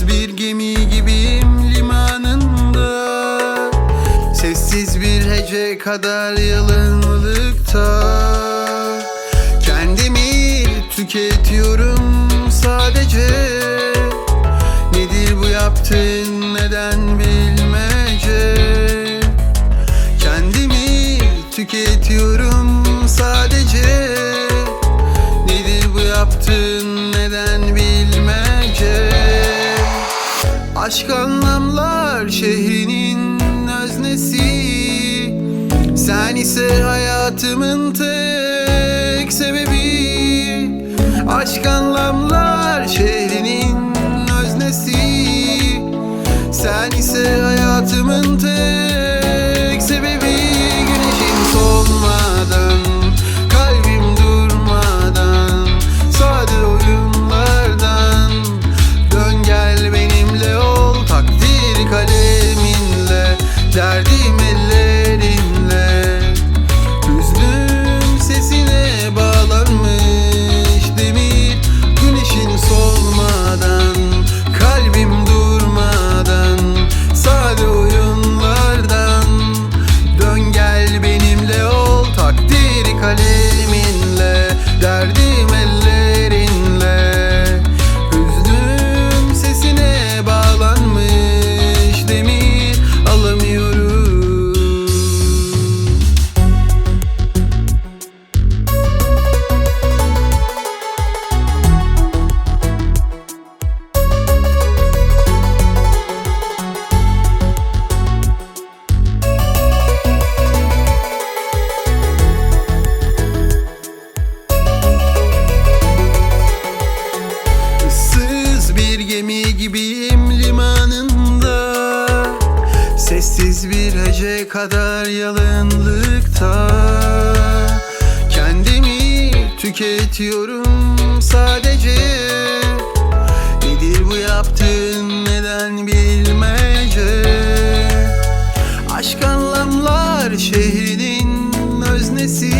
Yalnız bir gemi gibiyim limanında. Sessiz bir hece kadar yalınlıkta. Kendimi tüketiyorum sadece. Nedir bu yaptığın neden bilmece? Kendimi tüketiyorum sadece. Nedir bu yaptığın Aşk anlamlar şehrinin öznesi. Sen ise hayatımın tek sebebi. Aşk anlamlar şehrinin öznesi. Sen ise hayatımın tek Hüznüm sesine bağlanmış demir Güneşin solmadan Kalbim gemi gibiyim limanında. Sessiz bir hece kadar yalınlıkta. Kendimi tüketiyorum sadece. Nedir bu yaptığın neden bilmece? Aşk anlamlar şehrinin öznesi.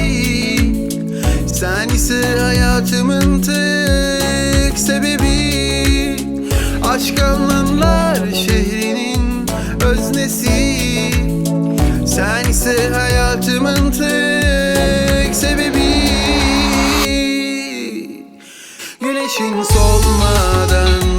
Sen ise hayatımın sense hayatımın tek sebebi Güneşin solmadan